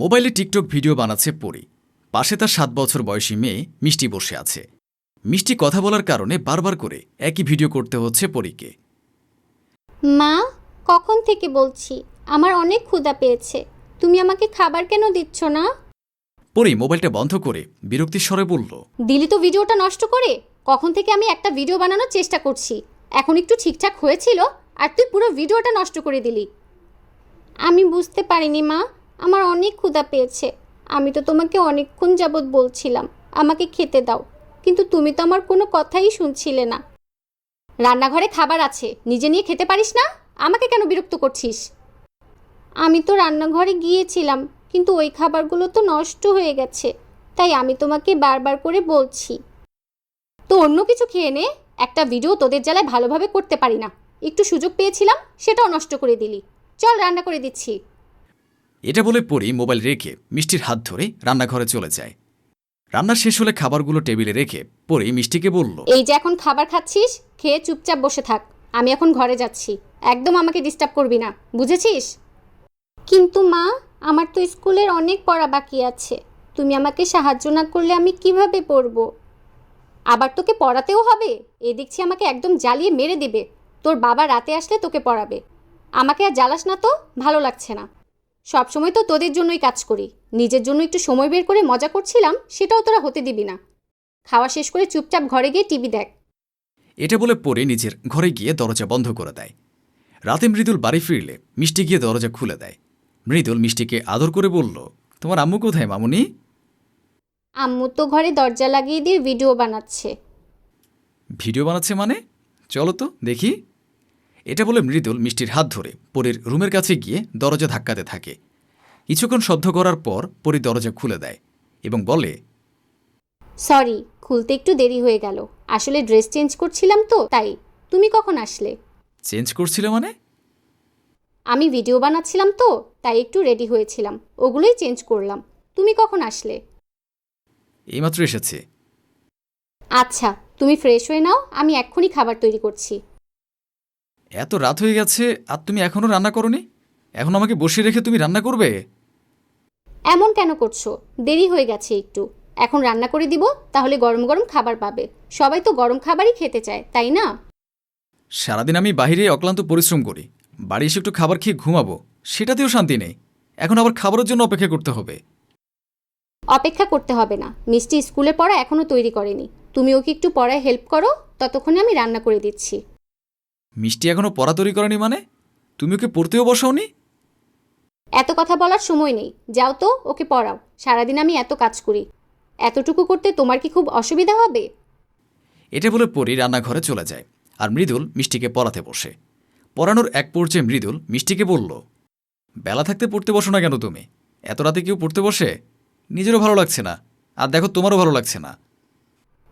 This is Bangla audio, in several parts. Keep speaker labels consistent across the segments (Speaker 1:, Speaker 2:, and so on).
Speaker 1: মোবাইলে টিকটক ভিডিও বানাচ্ছে পরি। পাশে তার সাত বছর বয়সী মেয়ে মিষ্টি বসে আছে। মিষ্টি কথা বলার কারণে বারবার করে একই ভিডিও করতে হচ্ছে পরীকে।
Speaker 2: মা কখন থেকে বলছি? আমার অনেক ক্ষুধা পেয়েছে। তুমি আমাকে খাবার কেন দিচ্ছ না?
Speaker 1: পরি মোবাইলটা বন্ধ করে বিরক্তির স্বরে বলল
Speaker 2: দিলি তো ভিডিওটা নষ্ট করে? কখন থেকে আমি একটা ভিডিও বানানোর চেষ্টা করছি? এখন একটু ঠিকঠাক হয়েছিল আর তুই পুরো ভিডিওটা নষ্ট করে দিলি। আমি বুঝতে পারিনি মা। আমার অনেক ক্ষুধা পেয়েছে। আমি তো তোমাকে অনেকক্ষণ যাবৎ বলছিলাম, আমাকে খেতে দাও। কিন্তু তুমি তো আমার কোনো কথাই শুনছিলে না। রান্নাঘরে খাবার আছে, নিজে নিয়ে খেতে পারিস না? আমাকে কেন বিরক্ত করছিস? আমি তো রান্নাঘরে গিয়েছিলাম, কিন্তু ওই খাবারগুলো তো নষ্ট হয়ে গেছে, তাই আমি তোমাকে বারবার করে বলছি। তো অন্য কিছু খেয়ে নে, একটা ভিডিও তোদের জ্বালায় ভালোভাবে করতে পারি না। একটু সুযোগ পেয়েছিলাম, সেটাও নষ্ট করে দিলি। চল রান্না করে দিচ্ছি।
Speaker 1: এটা বলে পরি মোবাইল রেখে মিষ্টির হাত ধরে রান্নাঘরে চলে যায়। রান্না শেষ হলে খাবারগুলো টেবিলে রেখে পরি মিষ্টিকে বলল,
Speaker 2: এই যে এখন খাবার খাচ্ছিস? খেয়ে চুপচাপ বসে থাক। আমি এখন ঘরে যাচ্ছি। একদম আমাকে ডিস্টার্ব করবি না। বুঝেছিস? কিন্তু মা, আমার তো স্কুলের অনেক পড়া বাকি আছে। তুমি আমাকে সাহায্য না করলে আমি কীভাবে পড়ব? আবার তোকে পড়াতেও হবে। এ দেখছি আমাকে একদম জ্বালিয়ে মেরে দেবে। তোর বাবা রাতে আসলে তোকে পড়াবে। আমাকে আর জ্বালাস না তো? ভালো লাগছে না। সব সময় তো তোদের জন্যই কাজ করি। নিজের জন্য একটু সময় বের করে মজা করছিলাম সেটাও তোরা হতে দিবি না। খাওয়া শেষ করে চুপচাপ ঘরে গিয়ে টিভি দেখ।
Speaker 1: এটা বলে পরে নিজের ঘরে গিয়ে দরজা বন্ধ করে দেয়। রাতে মৃদুল বাড়ি ফিরলে মিষ্টি গিয়ে দরজা খুলে দেয়। মৃদুল মিষ্টিকে আদর করে বলল তোমার আম্মু কোথায় মামুনি?
Speaker 2: আম্মু তো ঘরে দরজা লাগিয়ে দিয়ে ভিডিও বানাচ্ছে।
Speaker 1: ভিডিও বানাচ্ছে মানে? চলো তো দেখি। এটা বলে মৃদুল মিষ্টির হাত ধরে পরীর রুমের কাছে গিয়ে দরজা ধাক্কাতে থাকে। কিছুক্ষণ শব্দ করার পর পরী দরজা খুলে দেয় এবং বলে
Speaker 2: সরি খুলতে একটু দেরি হয়ে গেল। আসলে ড্রেস চেঞ্জ করছিলাম তো তাই। তুমি কখন আসলে?
Speaker 1: চেঞ্জ করছিল মানে?
Speaker 2: আমি ভিডিও বানাচ্ছিলাম তো তাই একটু রেডি হয়েছিলাম। ওগুলোই চেঞ্জ করলাম। তুমি কখন আসলে?
Speaker 1: এইমাত্র এসেছে।
Speaker 2: আচ্ছা তুমি ফ্রেশ হয়ে নাও আমি এক্ষুনি খাবার তৈরি করছি।
Speaker 1: এত রাত হয়ে গেছে আর তুমি এখনও রান্না করনি? এখন আমাকে বসিয়ে রেখে তুমি রান্না করবে?
Speaker 2: এমন কেন করছ? দেরি হয়ে গেছে একটু। এখন রান্না করে দিব তাহলে গরম গরম খাবার পাবে। সবাই তো গরম খাবারই খেতে চায় তাই না?
Speaker 1: সারাদিন আমি বাইরে অক্লান্ত পরিশ্রম করি। বাড়ি এসে একটু খাবার খেয়ে ঘুমাবো সেটাতেও শান্তি নেই। এখন আবার খাবারের জন্য অপেক্ষা করতে হবে।
Speaker 2: অপেক্ষা করতে হবে না। মিষ্টি স্কুলে পড়া এখনও তৈরি করেনি। তুমি ওকে একটু পড়ায় হেল্প করো? ততক্ষণে আমি রান্না করে দিচ্ছি।
Speaker 1: মিষ্টি এখনও পড়া তৈরি করেনি মানে? তুমি ওকে পড়তেও বসাওনি?
Speaker 2: এত কথা বলার সময় নেই। যাও তো ওকে পড়াও। সারাদিন আমি এত কাজ করি। এতটুকু করতে তোমার কি খুব অসুবিধা হবে?
Speaker 1: এটা বলে পরি রান্নাঘরে চলে যায় আর মৃদুল মিষ্টিকে পড়াতে বসে। পড়ানোর এক পর্যায়ে মৃদুল মিষ্টিকে বলল বেলা থাকতে পড়তে বসো না কেন তুমি? এত রাতে কেউ পড়তে বসে? নিজেরও ভালো লাগছে না। আর দেখো তোমারও ভালো লাগছে না।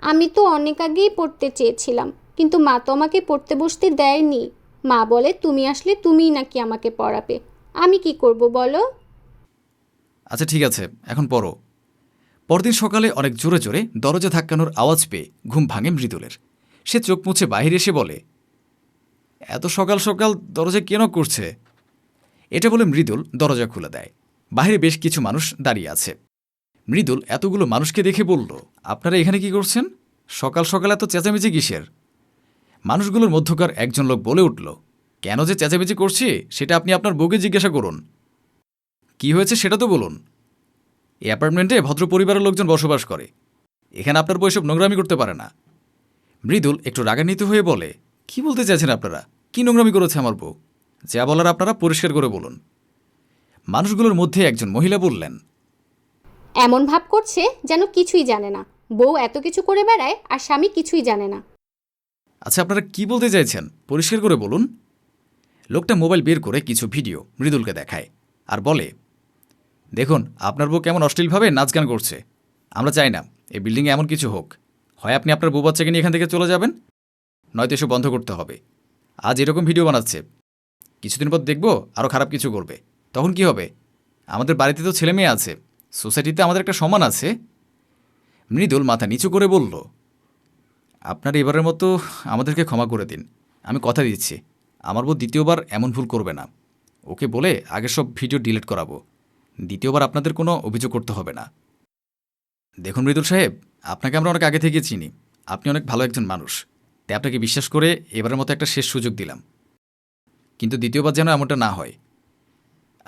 Speaker 2: আমি তো অনেক আগেই পড়তে চেয়েছিলাম। কিন্তু মা তো আমাকে পড়তে বসতে দেয়নি। মা বলে, তুমি আসলে তুমিই নাকি আমাকে পড়াবে। আমি কি করব বলো?
Speaker 1: আচ্ছা ঠিক আছে, এখন পড়ো। পরদিন সকালে অনেক জোরে জোরে দরজা ধাক্কানোর আওয়াজ পেয়ে ঘুম ভাঙে মৃদুলের। সে চোখ মুছে বাহিরে এসে বলে, এত সকাল সকাল দরজা কেন করছে এটা বলে মৃদুল দরজা খুলে দেয়। বাইরে বেশ কিছু মানুষ দাঁড়িয়ে আছে। মৃদুল এতগুলো মানুষকে দেখে বলল, আপনারা এখানে কি করছেন? সকাল সকাল এত চেঁচামেচি কিসের? মানুষগুলোর মধ্যকার একজন লোক বলে উঠল, কেন যে চেঁচামেচি করছি, সেটা আপনি আপনার বউকে জিজ্ঞাসা করুন। কি হয়েছে সেটা তো বলুন। এই অ্যাপার্টমেন্টে ভদ্র পরিবারের লোকজন বসবাস করে। এখানে আপনার বউ নোংরামি করতে পারে না। মৃদুল একটু রাগান্বিত হয়ে বলে, কি বলতে চাইছেন আপনারা? কি নোংরামি করেছে আমার বউ? যা বলার আপনারা পরিষ্কার করে বলুন। মানুষগুলোর মধ্যে একজন মহিলা বললেন,
Speaker 2: এমন ভাব করছে যেন কিছুই জানে না। বউ এত কিছু করে বেড়ায় আর স্বামী কিছুই জানে না।
Speaker 1: আচ্ছা আপনারা কি বলতে চাইছেন? পরিষ্কার করে বলুন। লোকটা মোবাইল বের করে কিছু ভিডিও মৃদুলকে দেখায় আর বলে, দেখুন, আপনার বউ কেমন অশ্লীলভাবে নাচ গান করছে। আমরা চাই না, এই বিল্ডিংয়ে এমন কিছু হোক। হয় আপনি আপনার বউ বাচ্চাকে নিয়ে এখান থেকে চলে যাবেন, নয়তো এসব বন্ধ করতে হবে। আজ এরকম ভিডিও বানাচ্ছে। কিছুদিন পর দেখব আরও খারাপ কিছু করবে। তখন কি হবে? আমাদের বাড়িতে তো ছেলে মেয়ে আছে। সোসাইটিতে আমাদের একটা সমান আছে। মৃদুল মাথা নিচু করে বলল আপনার এবারের মতো আমাদেরকে ক্ষমা করে দিন। আমি কথা দিচ্ছি। আমার বউ দ্বিতীয়বার এমন ভুল করবে না। ওকে বলে আগে সব ভিডিও ডিলিট করাবো। দ্বিতীয়বার আপনাদের কোনো অভিযোগ করতে হবে না। দেখুন মৃদুল সাহেব, আপনাকে আমরা অনেক আগে থেকে চিনি। আপনি অনেক ভালো একজন মানুষ। তাই আপনাকে বিশ্বাস করে এবারের মতো একটা শেষ সুযোগ দিলাম। কিন্তু দ্বিতীয়বার যেন এমনটা না হয়।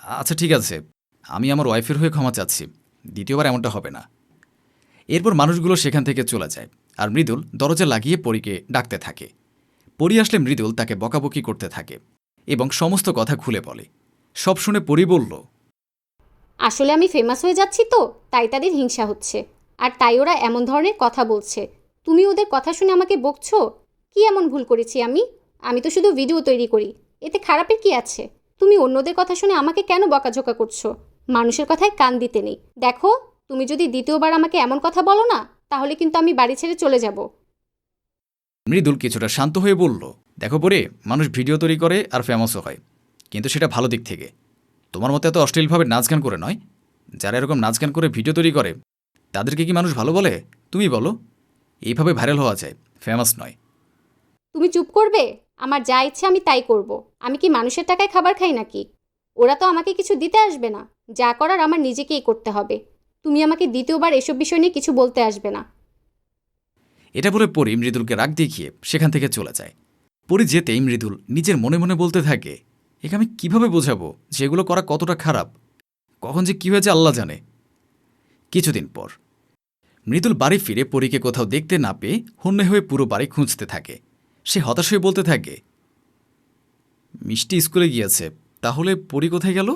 Speaker 1: আচ্ছা ঠিক আছে। আমি আমার ওয়াইফের হয়ে ক্ষমা চাচ্ছি। দ্বিতীয়বার এমনটা হবে না। এরপর মানুষগুলো সেখান থেকে চলে যায়। আর মৃদুল দরজা লাগিয়ে পরীকে ডাকতে থাকে। পরি আসলে মৃদুল তাকে বকাবকি করতে থাকে এবং সমস্ত কথা খুলে বলে। সব শুনে পরি বলল,
Speaker 2: আসলে আমি ফেমাস হয়ে যাচ্ছি তো, তাই তাদের হিংসা হচ্ছে। আর তাই ওরা এমন ধরনের কথা বলছে। তুমি ওদের কথা শুনে আমাকে বকছো? কি এমন ভুল করেছি আমি? আমি তো শুধু ভিডিও তৈরি করি। এতে খারাপের কি আছে? তুমি অন্যদের কথা শুনে আমাকে কেন বকাঝোকা করছ? মানুষের কথায় কান দিতে নেই। দেখো, তুমি যদি দ্বিতীয়বার আমাকে এমন কথা বলো না তাহলে কিন্তু আমি বাড়ি ছেড়ে চলে যাব।
Speaker 1: মৃদুল কিছুটা শান্ত হয়ে বলল দেখো পরে মানুষ ভিডিও তৈরি করে আর ফেমাসও হয়। কিন্তু সেটা ভালো দিক থেকে। তোমার মতো এত অশ্লীলভাবে নাচ গান করে নয়? যারা এরকম নাচ গান করে ভিডিও তৈরি করে তাদেরকে কি মানুষ ভালো বলে? তুমি বলো। এইভাবে ভাইরাল হওয়া যায় ফেমাস নয়।
Speaker 2: তুমি চুপ করবে? আমার যা ইচ্ছে আমি তাই করব। আমি কি মানুষের টাকায় খাবার খাই নাকি? ওরা তো আমাকে কিছু দিতে আসবে না। যা করার আমার নিজেকেই করতে হবে। তুমি আমাকে দ্বিতীয়বার এসব বিষয় নিয়ে কিছু বলতে আসবে না।
Speaker 1: এটা বলে পরি মৃদুলকে রাগ দেখিয়ে সেখান থেকে চলে যায়। পরি যেতেই মৃদুল নিজের মনে মনে বলতে থাকে, একে আমি কীভাবে বোঝাবো যে এগুলো করা কতটা খারাপ? কখন যে কী হয়েছে আল্লাহ জানে। কিছুদিন পর, মৃদুল বাড়ি ফিরে পরীকে কোথাও দেখতে না পেয়ে হন্যে হয়ে পুরো বাড়ি খুঁজতে থাকে। সে হতাশ হয়ে বলতে থাকে, মিষ্টি স্কুলে গিয়েছে, তাহলে পরী কোথায় গেল?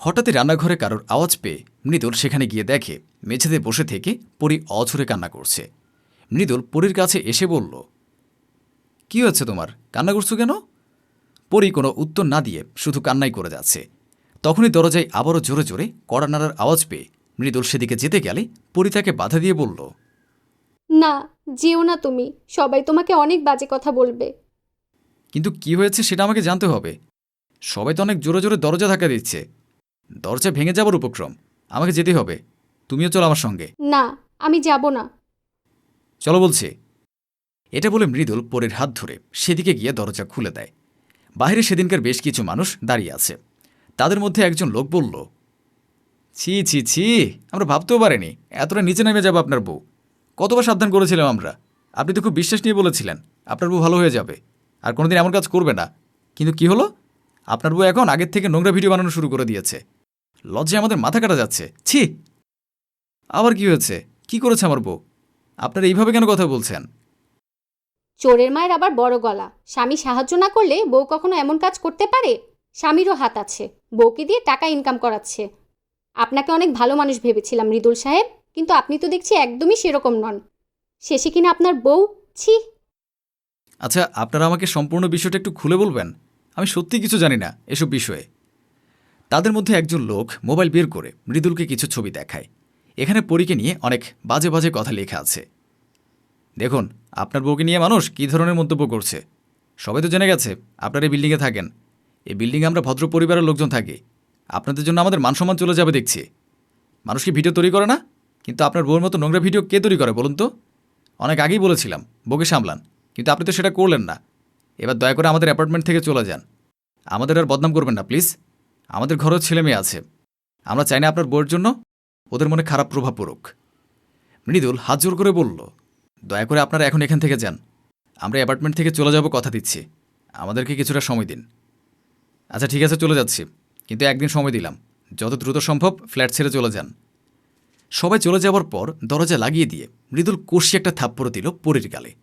Speaker 1: হঠাৎই রান্নাঘরে কারোর আওয়াজ পেয়ে মৃদুল সেখানে গিয়ে দেখে মেঝেতে বসে থেকে পরি অঝরে কান্না করছে। মৃদুল পরীর কাছে এসে বলল কি হচ্ছে তোমার? কান্না করছ কেন? পরি কোনো উত্তর না দিয়ে শুধু কান্নাই করে যাচ্ছে। তখনই দরজায় আবারও জোরে জোরে কড়া নাড়ার আওয়াজ পেয়ে মৃদুল সেদিকে যেতে গেলে পরি তাকে বাধা দিয়ে বলল
Speaker 2: না যেও না তুমি। সবাই তোমাকে অনেক বাজে কথা বলবে।
Speaker 1: কিন্তু কি হয়েছে সেটা আমাকে জানতে হবে। সবাই তো অনেক জোরে জোরে দরজা ধাক্কা দিচ্ছে। দরজা ভেঙে যাবার উপক্রম। আমাকে যেতে হবে। তুমিও চলো আমার সঙ্গে।
Speaker 2: না আমি যাব না।
Speaker 1: চলো বলছি। এটা বলে মৃদুল পরের হাত ধরে সেদিকে গিয়ে দরজা খুলে দেয়। বাইরে সেদিনকার বেশ কিছু মানুষ দাঁড়িয়ে আছে। তাদের মধ্যে একজন লোক বলল ছি ছি ছি আমরা ভাবতেও পারিনি। এতটা নিচে নেমে যাবে আপনার বউ। কতবার সাবধান করেছিলাম আমরা। আপনি তো খুব বিশ্বাস নিয়ে বলেছিলেন আপনার বউ ভালো হয়ে যাবে। আর কোনোদিন এমন কাজ করবে না। কিন্তু কি হলো? আপনার বউ এখন আগের থেকে নোংরা ভিডিও বানানো শুরু করে দিয়েছে। লজ্জায় আমাদের মাথা কাটা যাচ্ছে। ছি! আবার কি হয়েছে? কি করেছে আমার বউ? আপনারা এইভাবে কেন কথা বলছেন?
Speaker 2: চোরের মায়ের আবার বড় গলা। স্বামী সাহায্য না করলে বউ কখনো এমন কাজ করতে পারে? স্বামীরও হাত আছে। বউকে দিয়ে টাকা ইনকাম করাচ্ছে। আপনাকে অনেক ভালো মানুষ ভেবেছিলাম মৃদুল সাহেব। কিন্তু আপনি তো দেখছি একদমই সেরকম নন। শেষে কিনা আপনার বউ? ছি!
Speaker 1: আচ্ছা আপনারা আমাকে সম্পূর্ণ বিষয়টা একটু খুলে বলবেন? আমি সত্যি কিছু জানি না এসব বিষয়ে। তাদের মধ্যে একজন লোক মোবাইল বের করে মৃদুলকে কিছু ছবি দেখায়। এখানে পরীকে নিয়ে অনেক বাজে বাজে কথা লেখা আছে। দেখুন, আপনার বউকে নিয়ে মানুষ কী ধরনের মন্তব্য করছে? সবাই তো জেনে গেছে, আপনারা এই বিল্ডিংয়ে থাকেন। এই বিল্ডিংয়ে আমরা ভদ্র পরিবারের লোকজন থাকি। আপনাদের জন্য আমাদের মানসম্মান চলে যাবে দেখছি। মানুষ কি ভিডিও তৈরি করে না? কিন্তু আপনার বউর মতো নোংরা ভিডিও কে তৈরি করে বলুন তো? অনেক আগেই বলেছিলাম, বউকে সামলান। কিন্তু আপনি তো সেটা করলেন না। এবার দয়া করে আমাদের অ্যাপার্টমেন্ট থেকে চলে যান। আমাদের আর বদনাম করবেন না, প্লিজ। আমাদের ঘরেও ছেলে মেয়ে আছে। আমরা চাই না আপনার বউয়ের জন্য ওদের মনে খারাপ প্রভাব পড়ুক। মৃদুল হাত জোর করে বলল, দয়া করে আপনারা এখন এখান থেকে যান। আমরা অ্যাপার্টমেন্ট থেকে চলে যাব কথা দিচ্ছি। আমাদেরকে কিছুটা সময় দিন। আচ্ছা ঠিক আছে, চলে যাচ্ছি। কিন্তু একদিন সময় দিলাম। যত দ্রুত সম্ভব ফ্ল্যাট ছেড়ে চলে যান। সবাই চলে যাওয়ার পর দরজা লাগিয়ে দিয়ে মৃদুল কষি একটা থাপ্পড় দিল পরীর গালে।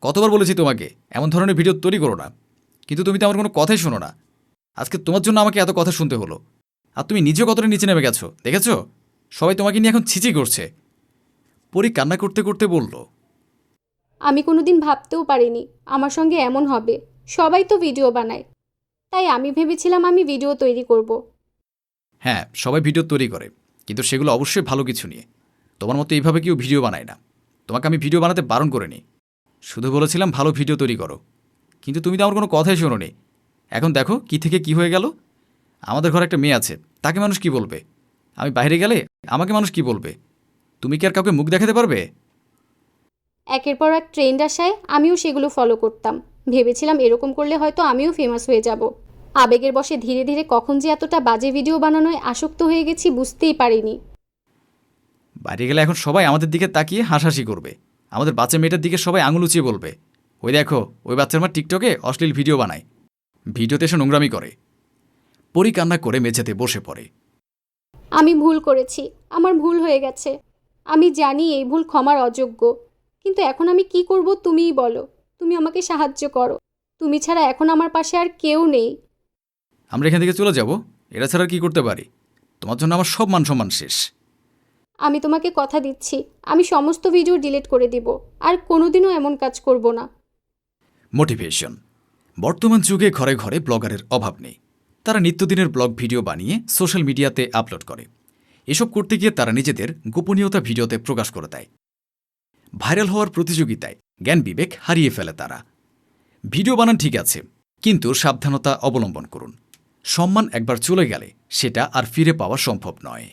Speaker 1: কতবার বলেছি তোমাকে, এমন ধরনের ভিডিও তৈরি করো না। কিন্তু তুমি তো আমার কোনো কথাই শোনো না। আজকে তোমার জন্য আমাকে এত কথা শুনতে হলো। আর তুমি নিজেও কতটা নিচে নেমে গেছো দেখেছ? সবাই তোমাকে নিয়ে এখন ছিচি করছে। পরি কান্না করতে করতে বলল
Speaker 2: আমি কোনোদিন ভাবতেও পারিনি আমার সঙ্গে এমন হবে। সবাই তো ভিডিও বানায়। তাই আমি ভেবেছিলাম আমি ভিডিও তৈরি করব।
Speaker 1: হ্যাঁ সবাই ভিডিও তৈরি করে কিন্তু সেগুলো অবশ্যই ভালো কিছু নিয়ে। তোমার মতো এইভাবে কেউ ভিডিও বানায় না। তোমাকে আমি ভিডিও বানাতে বারণ করিনি। শুধু বলেছিলাম ভালো ভিডিও তৈরি করো। কিন্তু তুমি তো আমার কোনো কথাই শোনো শোনোনি। এখন দেখো কি থেকে কি হয়ে গেল। আমাদের ঘরে একটা মেয়ে আছে তাকে মানুষ কি বলবে? আমি বাইরে গেলে আমাকে মানুষ কি বলবে? তুমি কি আর কাউকে মুখ দেখাতে পারবে?
Speaker 2: একের পর এক ট্রেন্ড আসায় আমিও সেগুলো ফলো করতাম। ভেবেছিলাম এরকম করলে হয়তো আমিও ফেমাস হয়ে যাব। আবেগের বশে ধীরে ধীরে কখন যে এতটা বাজে ভিডিও বানানোয় আসক্ত হয়ে গেছি বুঝতেই পারিনি।
Speaker 1: বাইরে গেলে এখন সবাই আমাদের দিকে তাকিয়ে হাসাহাসি করবে। আমাদের বাচ্চা মেয়েটার দিকে সবাই আঙুল উঁচিয়ে বলবে ওই দেখো ওই বাচ্চার মা টিকটকে অশ্লীল ভিডিও বানায়। ভিডিওতে এসে নোংরামি করে। পরি কান্না করে মেঝেতে বসে পড়ে।
Speaker 2: আমি ভুল করেছি আমার ভুল হয়ে গেছে। আমি জানি এই ভুল ক্ষমার অযোগ্য কিন্তু এখন আমি কি করব তুমিই বলো। তুমি আমাকে সাহায্য করো। তুমি ছাড়া এখন আমার পাশে আর কেউ নেই।
Speaker 1: আমরা এখান থেকে চলে যাব এরা ছাড়া আর কি করতে পারি? তোমার জন্য আমার সব মান সম্মান শেষ।
Speaker 2: আমি তোমাকে কথা দিচ্ছি আমি সমস্ত ভিডিও ডিলিট করে দিব আর কোনোদিনও এমন কাজ করব না।
Speaker 1: মোটিভেশন বর্তমান যুগে ঘরে ঘরে ব্লগারের অভাব নেই। তারা নিত্যদিনের ব্লগ ভিডিও বানিয়ে সোশ্যাল মিডিয়াতে আপলোড করে। এসব করতে গিয়ে তারা নিজেদের গোপনীয়তা ভিডিওতে প্রকাশ করে দেয়। ভাইরাল হওয়ার প্রতিযোগিতায় জ্ঞান বিবেক হারিয়ে ফেলে তারা। ভিডিও বানান ঠিক আছে, কিন্তু সাবধানতা অবলম্বন করুন। সম্মান একবার চলে গেলে সেটা আর ফিরে পাওয়া সম্ভব নয়।